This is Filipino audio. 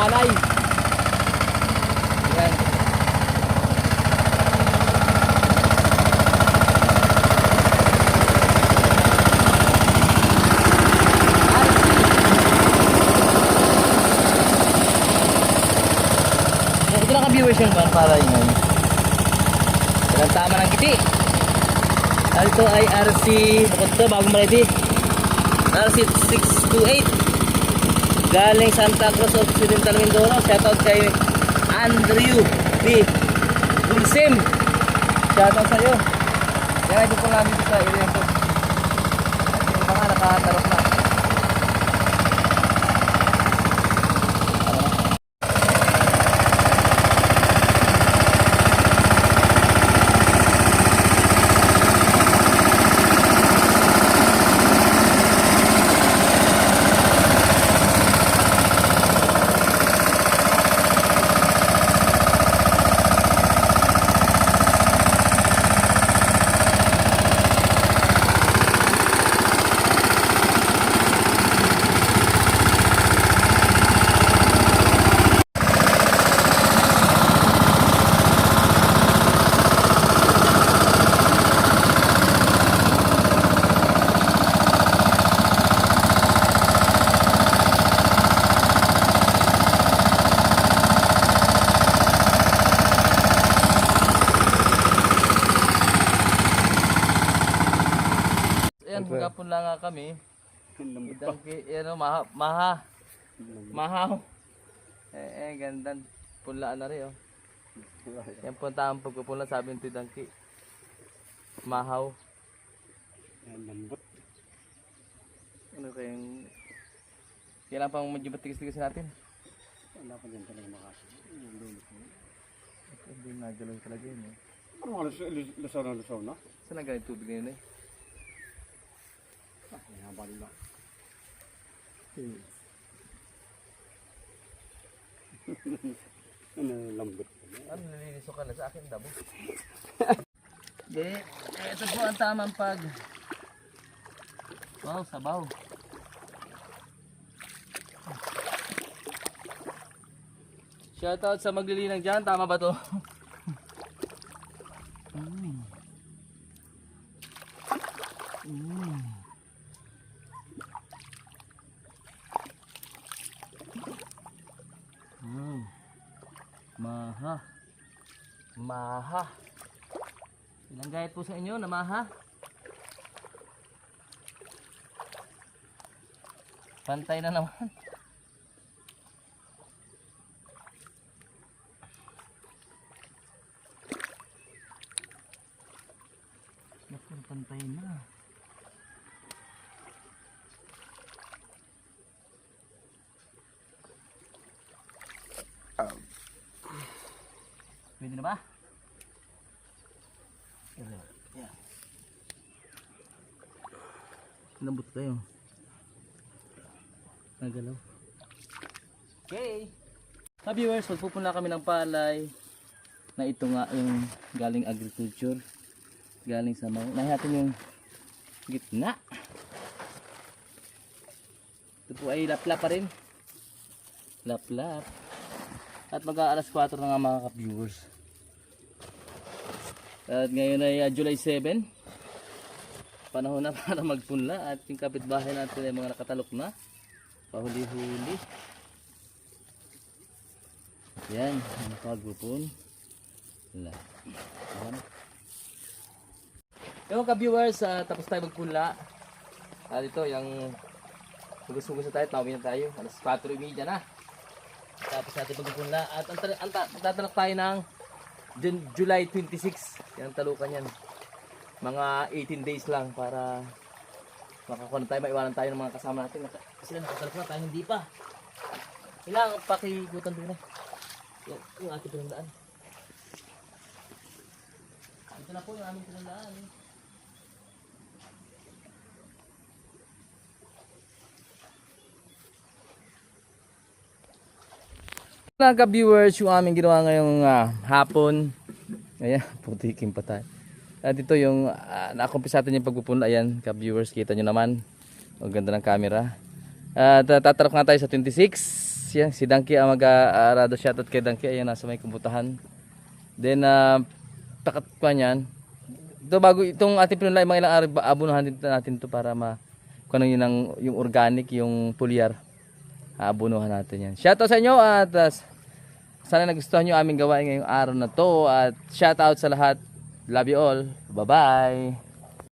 alay. Ayan. Ito lang ka-viewers yun para yun. Walang tama ng kiti. Ito ay RC, bukod ito, bagong variety. RC 628. Galing Santa Cruz Occidental Mindoro. Shoutout kay Andrew B. Dulcim. Shoutout sa iyo. Yan ito po namin sa area ko. Yung mga nakatarok na. Ayan, magkapon lang nga kami. Idang ki, ano, maha, maha, mahaw. Eh, eh, ganda. Pulaan na rin, oh. Yan po ang pagpupula, sabi ng tidangki. Mahaw. Yan, lambot. Ano kayong... Kailangan pang medyo matigas-tigas natin. Wala pa dyan talaga makasya. Yung dulo ko. Hindi nagalaw talaga yun, eh. Ano nga, lusaw, lusaw na lusaw na? Saan ang galing tubig na yun, eh? Ah, may habal na. Ano, lambot. Ano, nililiso ka na sa akin, dabo. Hindi, ito po ang tamang pag... Wow, sabaw. Shoutout sa maglilinang dyan, tama ba to? Mm. Mm. Maha. Maha. Ilang gayat po sa inyo na maha? Pantay na naman. Naku, pantay na. Pwede na ba? Yan. Lambot tayo. Nagalaw. Okay. Sa viewers, magpupunla kami ng palay na ito nga yung galing agriculture. Galing sa mga, nahihatin yung gitna. Ito po ay laplap pa rin. Laplap. At mag alas 4 na nga mga ka-viewers. At ngayon ay ah, July 7. Panahon na para magpunla at yung kapitbahay natin ay mga nakatalok na. Pahuli-huli. Yan, ang pagpupun. La. Yung ka-viewers, ah, tapos tayo magpunla. At ito, yung na tayo, tawin na tayo. Alas 4.30 na. Tapos natin magpunla. At ang, ang, tayo ng July 26. Yan ang talukan yan. Mga 18 days lang para makakuha na tayo, maiwanan tayo ng mga kasama natin. Naka, sila nakatalak na tayo, hindi pa. Kailangan pakikutan doon na. Yung, yung ating pinandaan. Ito na po yung aming pinandaan. Eh. Mga ka-viewers, yung aming ginawa ngayong ah, hapon. Ayan, putikin pa tayo. At ito yung uh, nakumpisa natin yung pagpupunla. Ayan, ka-viewers, kita nyo naman. Ang ganda ng camera. At uh, tatarap nga tayo sa 26. Yan, si Danky ang mag-aarado shoutout kay Danky. Ayan, nasa may kumbutahan. Then, uh, takat pa niyan. Ito bago itong ating pinulay, mga ilang araw, abunuhan din natin to para ma kung ano yun ang, yung organic, yung pulyar. Aabunuhan natin yan. Shoutout sa inyo at uh, sana nagustuhan nyo aming gawain ngayong araw na to. At shout out sa lahat. Love you all. Bye-bye.